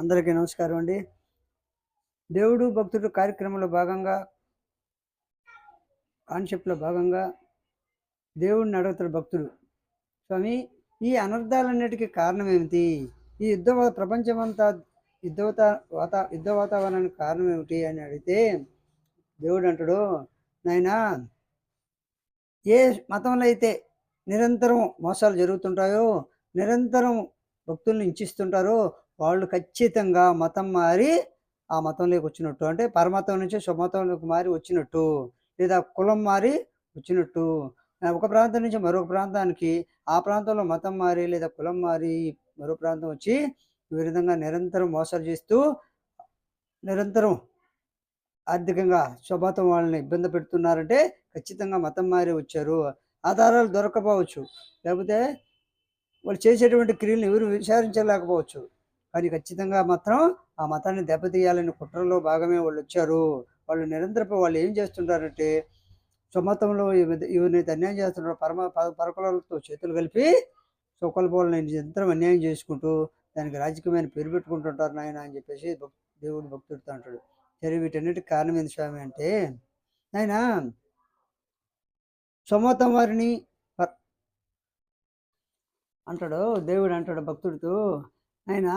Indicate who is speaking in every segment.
Speaker 1: అందరికీ నమస్కారం అండి దేవుడు భక్తుడు కార్యక్రమంలో భాగంగా కాన్సెప్ట్లో భాగంగా దేవుడిని అడుగుతాడు భక్తుడు స్వామి ఈ అనర్థాలన్నిటికీ కారణం ఏమిటి ఈ యుద్ధ ప్రపంచమంతా యుద్ధ వాతా యుద్ధ వాతావరణానికి కారణం ఏమిటి అని అడిగితే దేవుడు అంటాడు నాయన ఏ మతంలో అయితే నిరంతరం మోసాలు జరుగుతుంటాయో నిరంతరం భక్తుల్ని ఇచ్చిస్తుంటారో వాళ్ళు ఖచ్చితంగా మతం మారి ఆ మతంలోకి వచ్చినట్టు అంటే పరమతం నుంచి స్వమతంలోకి మారి వచ్చినట్టు లేదా కులం మారి వచ్చినట్టు ఒక ప్రాంతం నుంచి మరొక ప్రాంతానికి ఆ ప్రాంతంలో మతం మారి లేదా కులం మారి మరో ప్రాంతం వచ్చి ఈ విధంగా నిరంతరం మోసాలు చేస్తూ నిరంతరం ఆర్థికంగా శుభతం వాళ్ళని ఇబ్బంది పెడుతున్నారంటే ఖచ్చితంగా మతం మారి వచ్చారు ఆధారాలు దొరకపోవచ్చు లేకపోతే వాళ్ళు చేసేటువంటి క్రియలను ఎవరు విచారించలేకపోవచ్చు కానీ ఖచ్చితంగా మాత్రం ఆ మతాన్ని దెబ్బతీయాలని కుట్రలో భాగమే వాళ్ళు వచ్చారు వాళ్ళు నిరంతరం వాళ్ళు ఏం చేస్తుంటారంటే సుమతంలో ఎవరినైతే అన్యాయం చేస్తున్నారో పరమ పరకులతో చేతులు కలిపి సుకల్పోలు నేను నిరంతరం అన్యాయం చేసుకుంటూ దానికి రాజకీయమైన పేరు పెట్టుకుంటుంటారు నాయన అని చెప్పేసి దేవుడు భక్తుడితో అంటాడు సరే వీటన్నిటికి కారణం ఏంటి స్వామి అంటే నాయన సుమతం వారిని అంటాడు దేవుడు అంటాడు భక్తుడితో ఆయన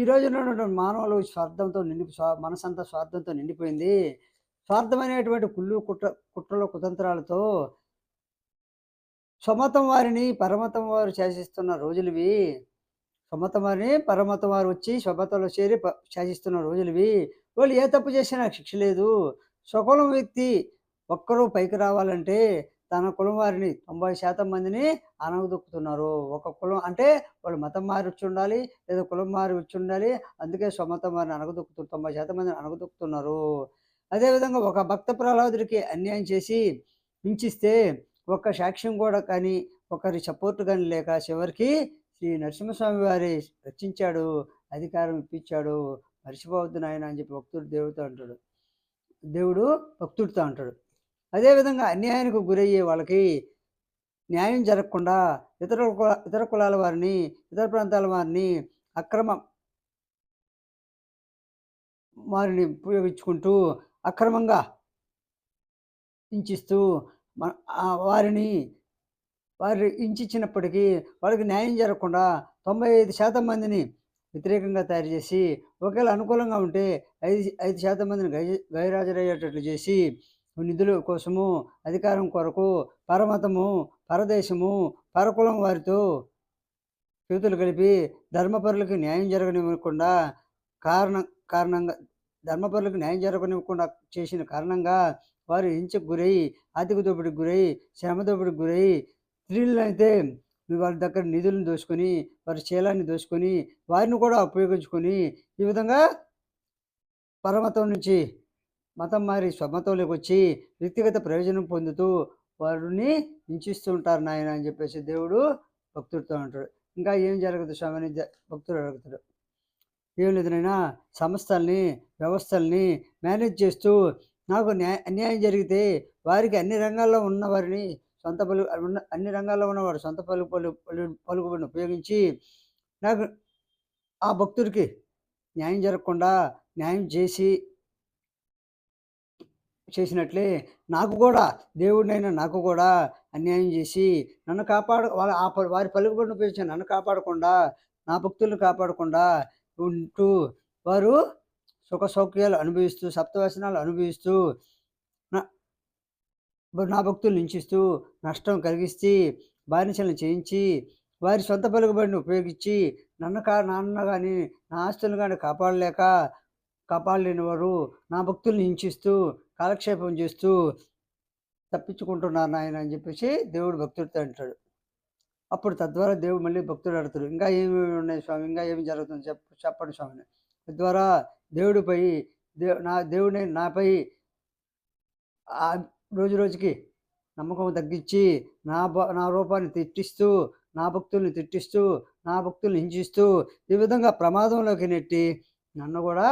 Speaker 1: ఈ రోజున మానవులు స్వార్థంతో నిండి మనసంతా స్వార్థంతో నిండిపోయింది స్వార్థమైనటువంటి కుళ్ళు కుట్ర కుట్రల కుతంత్రాలతో సుమతం వారిని పరమతం వారు శాసిస్తున్న రోజులువి సుమతం వారిని పరమతం వారు వచ్చి స్వభతలో చేరి శాసిస్తున్న రోజులువి వాళ్ళు ఏ తప్పు చేసినా శిక్ష లేదు స్వకులం వ్యక్తి ఒక్కరూ పైకి రావాలంటే తన కులం వారిని తొంభై శాతం మందిని అనగదొక్కుతున్నారు ఒక కులం అంటే వాళ్ళు మతం మారి వచ్చి ఉండాలి లేదా కులం మారి వచ్చి ఉండాలి అందుకే స్వమతం వారిని అనగదొక్కుతున్నారు తొంభై శాతం మందిని అనగదొక్కుతున్నారు అదేవిధంగా ఒక భక్త ప్రహ్లాదుడికి అన్యాయం చేసి హింసిస్తే ఒక్క సాక్ష్యం కూడా కానీ ఒకరి సపోర్ట్ కానీ లేక చివరికి శ్రీ నరసింహస్వామి వారి రక్షించాడు అధికారం ఇప్పించాడు మర్చిపోవద్దు నాయన అని చెప్పి భక్తుడు దేవుడితో అంటాడు దేవుడు భక్తుడితో అంటాడు అదేవిధంగా అన్యాయానికి గురయ్యే వాళ్ళకి న్యాయం జరగకుండా ఇతర కుల ఇతర కులాల వారిని ఇతర ప్రాంతాల వారిని అక్రమ వారిని ఉపయోగించుకుంటూ అక్రమంగా హింసిస్తూ వారిని వారి హింసించినప్పటికీ వాళ్ళకి న్యాయం జరగకుండా తొంభై ఐదు శాతం మందిని వ్యతిరేకంగా తయారు చేసి ఒకవేళ అనుకూలంగా ఉంటే ఐదు ఐదు శాతం మందిని గై గైరాజరయ్యేటట్లు చేసి నిధుల కోసము అధికారం కొరకు పరమతము పరదేశము పరకులం వారితో చేతులు కలిపి ధర్మపరులకు న్యాయం జరగనివ్వకుండా కారణం కారణంగా ధర్మపరులకు న్యాయం జరగనివ్వకుండా చేసిన కారణంగా వారు ఇంచ గురై ఆర్థిక దోపిడికి గురై శ్రమ దోపిడికి గురై స్త్రీలను అయితే వాళ్ళ దగ్గర నిధులను దోచుకొని వారి శీలాన్ని దోచుకొని వారిని కూడా ఉపయోగించుకొని ఈ విధంగా పరమతం నుంచి మతం మారి స్వమతంలోకి వచ్చి వ్యక్తిగత ప్రయోజనం పొందుతూ వారిని హింసిస్తుంటారు నాయన అని చెప్పేసి దేవుడు భక్తుడితో అంటాడు ఇంకా ఏం జరగదు స్వామిని భక్తుడు అడుగుతాడు ఏం లేదు సంస్థల్ని వ్యవస్థల్ని మేనేజ్ చేస్తూ నాకు అన్యాయం జరిగితే వారికి అన్ని రంగాల్లో ఉన్నవారిని సొంత పలు అన్ని రంగాల్లో ఉన్నవారు సొంత పలు పలు పలుకుబడిని ఉపయోగించి నాకు ఆ భక్తుడికి న్యాయం జరగకుండా న్యాయం చేసి చేసినట్లే నాకు కూడా దేవుడినైనా నాకు కూడా అన్యాయం చేసి నన్ను కాపాడు వాళ్ళ ఆ వారి పలుకుబడిని ఉపయోగించి నన్ను కాపాడకుండా నా భక్తులను కాపాడకుండా ఉంటూ వారు సుఖ సౌక్యాలు అనుభవిస్తూ సప్తవచనాలు అనుభవిస్తూ నా భక్తులు నించిస్తూ నష్టం కలిగిస్తే బానిసలను చేయించి వారి సొంత పలుకుబడిని ఉపయోగించి నన్ను కా నాన్న కానీ నా ఆస్తులను కానీ కాపాడలేక కాపాడలేని వారు నా భక్తుల్ని హింసిస్తూ కాలక్షేపం చేస్తూ తప్పించుకుంటున్నాను ఆయన అని చెప్పేసి దేవుడు భక్తుడితో అంటాడు అప్పుడు తద్వారా దేవుడు మళ్ళీ భక్తుడు అడుగుతాడు ఇంకా ఏమి ఉన్నాయి స్వామి ఇంకా ఏమి జరుగుతుంది చెప్ప చెప్పండి స్వామిని తద్వారా దేవుడిపై దే నా దేవుడిని నాపై రోజు రోజుకి నమ్మకం తగ్గించి నా నా రూపాన్ని తిట్టిస్తూ నా భక్తుల్ని తిట్టిస్తూ నా భక్తుల్ని హింసిస్తూ ఈ విధంగా ప్రమాదంలోకి నెట్టి నన్ను కూడా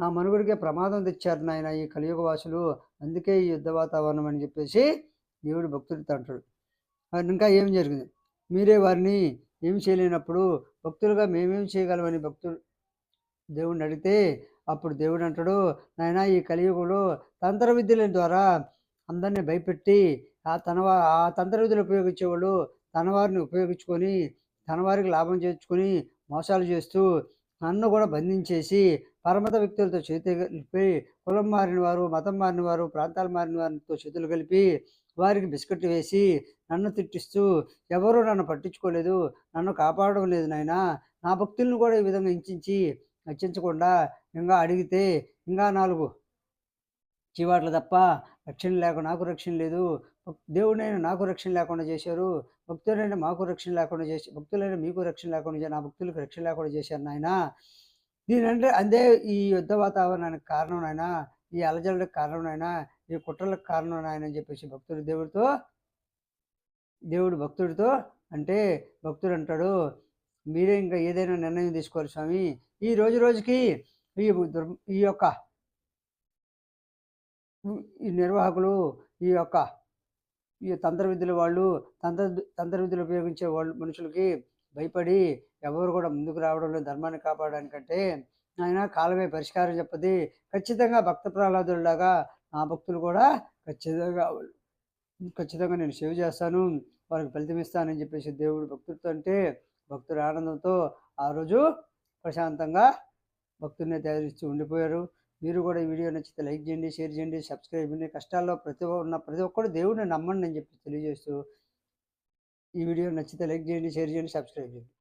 Speaker 1: నా మనుగుడికే ప్రమాదం తెచ్చారు నాయన ఈ కలియుగ వాసులు అందుకే ఈ యుద్ధ వాతావరణం అని చెప్పేసి దేవుడు భక్తుడితో అంటాడు ఇంకా ఏం జరిగింది మీరే వారిని ఏమి చేయలేనప్పుడు భక్తులుగా మేమేం చేయగలమని భక్తుడు దేవుడిని అడిగితే అప్పుడు దేవుడు అంటాడు నాయన ఈ కలియుగంలో తంత్ర విద్యల ద్వారా అందరినీ భయపెట్టి ఆ తన ఆ తంత్ర విద్యలు ఉపయోగించేవాళ్ళు తన వారిని ఉపయోగించుకొని తన వారికి లాభం చేర్చుకొని మోసాలు చేస్తూ నన్ను కూడా బంధించేసి పరమత వ్యక్తులతో చేతులు కలిపి కులం మారిన వారు మతం మారిన వారు ప్రాంతాలు మారిన వారితో చేతులు కలిపి వారికి బిస్కెట్ వేసి నన్ను తిట్టిస్తూ ఎవరూ నన్ను పట్టించుకోలేదు నన్ను కాపాడడం లేదు నాయన నా భక్తులను కూడా ఈ విధంగా హించించి హెచ్చించకుండా ఇంకా అడిగితే ఇంకా నాలుగు చీవాట్లు తప్ప రక్షణ లేక నాకు రక్షణ లేదు దేవుడైన నాకు రక్షణ లేకుండా చేశారు భక్తులైన మాకు రక్షణ లేకుండా చేసి భక్తులైన మీకు రక్షణ లేకుండా నా భక్తులకు రక్షణ లేకుండా చేశారు నాయన దీనంటే అందే ఈ యుద్ధ వాతావరణానికి కారణం నాయన ఈ అలజలకు కారణం నాయన ఈ కుట్రలకు కారణం నాయన అని చెప్పేసి భక్తుడు దేవుడితో దేవుడు భక్తుడితో అంటే భక్తుడు అంటాడు మీరే ఇంకా ఏదైనా నిర్ణయం తీసుకోవాలి స్వామి ఈ రోజు రోజుకి ఈ ఈ యొక్క ఈ నిర్వాహకులు ఈ యొక్క తంత్ర విద్యుల వాళ్ళు తంత్ర తంత్ర విద్యులు ఉపయోగించే వాళ్ళు మనుషులకి భయపడి ఎవరు కూడా ముందుకు రావడం లేదు ధర్మాన్ని కాపాడడానికంటే ఆయన కాలమే పరిష్కారం చెప్పది ఖచ్చితంగా భక్త ప్రహ్లాదులాగా నా భక్తులు కూడా ఖచ్చితంగా ఖచ్చితంగా నేను సేవ చేస్తాను వారికి ఫలితం ఇస్తానని చెప్పేసి దేవుడు భక్తులతో అంటే భక్తుల ఆనందంతో ఆ రోజు ప్రశాంతంగా భక్తుల్ని తయారు ఉండిపోయారు మీరు కూడా ఈ వీడియో నచ్చితే లైక్ చేయండి షేర్ చేయండి సబ్స్క్రైబ్ చేయండి కష్టాల్లో ప్రతి ఉన్న ప్రతి ఒక్కరు దేవుడిని నమ్మండి అని చెప్పి తెలియజేస్తూ ఈ వీడియో నచ్చితే లైక్ చేయండి షేర్ చేయండి సబ్స్క్రైబ్ చేయండి